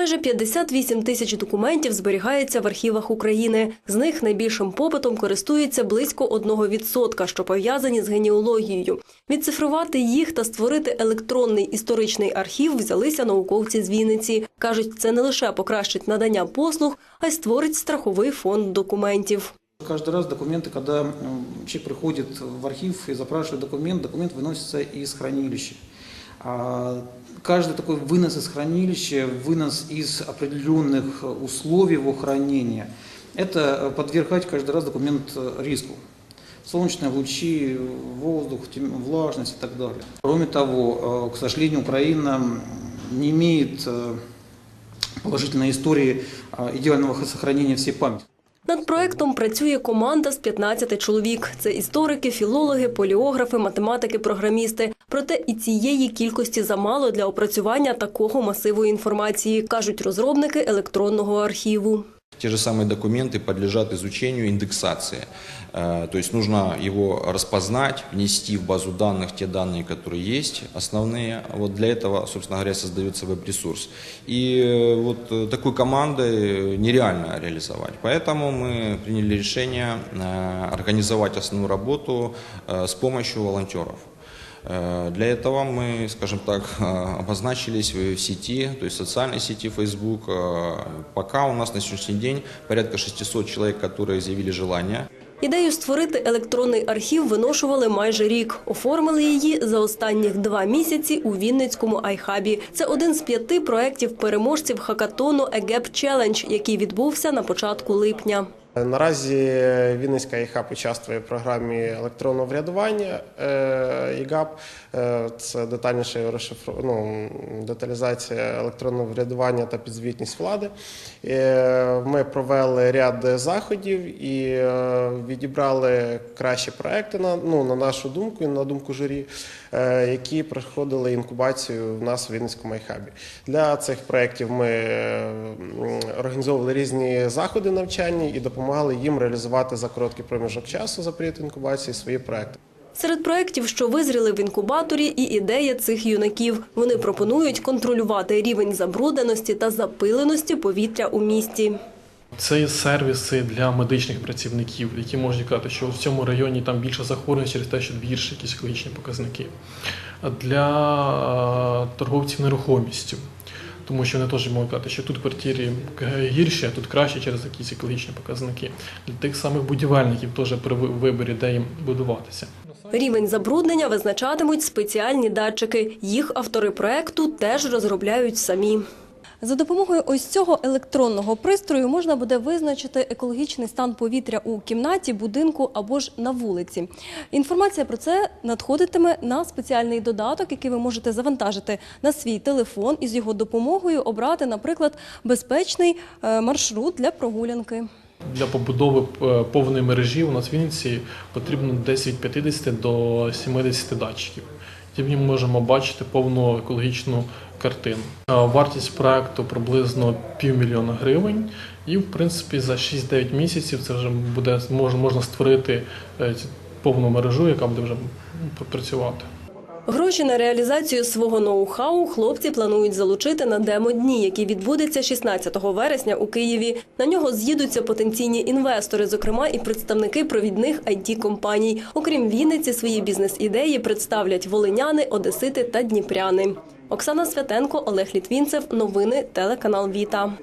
Майже 58 тисяч документів зберігається в архівах України. З них найбільшим попитом користується близько 1%, що пов'язані з генеалогією. Відцифрувати їх та створити електронний історичний архів взялися науковці з Вінниці. Кажуть, це не лише покращить надання послуг, а й створить страховий фонд документів. Каждый раз документы, когда м, человек приходит в архив и запрашивает документ, документ выносится из хранилища. А Каждый такой вынос из хранилища, вынос из определенных условий его хранения, это э, подвергать каждый раз документ э, риску. Солнечные лучи, воздух, тем- влажность и так далее. Кроме того, э, к сожалению, Украина м, не имеет э, положительной истории э, идеального сохранения всей памяти. Над проектом працює команда з 15 чоловік. Це історики, філологи, поліографи, математики, програмісти. Проте і цієї кількості замало для опрацювання такого масиву інформації, кажуть розробники електронного архіву. Те же самые документы подлежат изучению индексации. Э, То есть нужно его распознать, внести в базу данных те данные, которые есть, основные. Вот для этого, собственно говоря, создается веб-ресурс. И э, вот э, такой командой нереально реализовать. Поэтому мы приняли решение э, организовать основную работу э, с помощью волонтеров. Э, Для этого мы, скажем так, э, обозначились в в сети, то есть в социальной сети Facebook. Э, Пока у нас на сегодняшний день порядка 600 человек, которые заявили желание. Ідею створити електронний архів виношували майже рік. Оформили її за останніх два місяці у Вінницькому айхабі. Це один з п'яти проєктів переможців хакатону ЕГЕП Челендж, який відбувся на початку липня. Наразі Вінницька ІХАП участвує в програмі електронного врядування е, ІГАП. Е, Це детальніше розшифру... ну, деталізація електронного врядування та підзвітність влади. Е, Ми провели ряд заходів і е, відібрали кращі проекти на, ну, на нашу думку і на думку журі, е, які проходили інкубацію в нас в Вінницькому айхабі. Для цих проєктів ми е, організовували різні заходи навчання і допомагали їм реалізувати за короткий проміжок часу за період інкубації свої проекти. Серед проєктів, що визріли в інкубаторі, і ідея цих юнаків. Вони пропонують контролювати рівень забрудненості та запиленості повітря у місті. Це є сервіси для медичних працівників, які можуть казати, що в цьому районі там більше захворювань через те, що більше якісь екологічні показники. Для торговців нерухомістю, тому що вони теж можуть казати, що тут квартири гірші, а тут краще через якісь екологічні показники. Для тих самих будівельників теж при виборі, де їм будуватися. Рівень забруднення визначатимуть спеціальні датчики. Їх автори проекту теж розробляють самі. За допомогою ось цього електронного пристрою можна буде визначити екологічний стан повітря у кімнаті, будинку або ж на вулиці. Інформація про це надходитиме на спеціальний додаток, який ви можете завантажити на свій телефон і з його допомогою обрати, наприклад, безпечний е, маршрут для прогулянки. Для побудови е, повної мережі у нас в Вінниці потрібно десь від 50 до 70 датчиків. Тим ми можемо бачити повну екологічну картину. Е, Вартість проекту приблизно півмільйона гривень, і в принципі за 6-9 місяців це вже буде можна, можна створити е, повну мережу, яка буде вже працювати. Гроші на реалізацію свого ноу-хау хлопці планують залучити на демо-дні, який відбудеться 16 вересня у Києві. На нього з'їдуться потенційні інвестори, зокрема і представники провідних it компаній Окрім Вінниці, свої бізнес-ідеї представлять волиняни, одесити та дніпряни. Оксана Святенко, Олег Літвінцев. Новини телеканал Віта.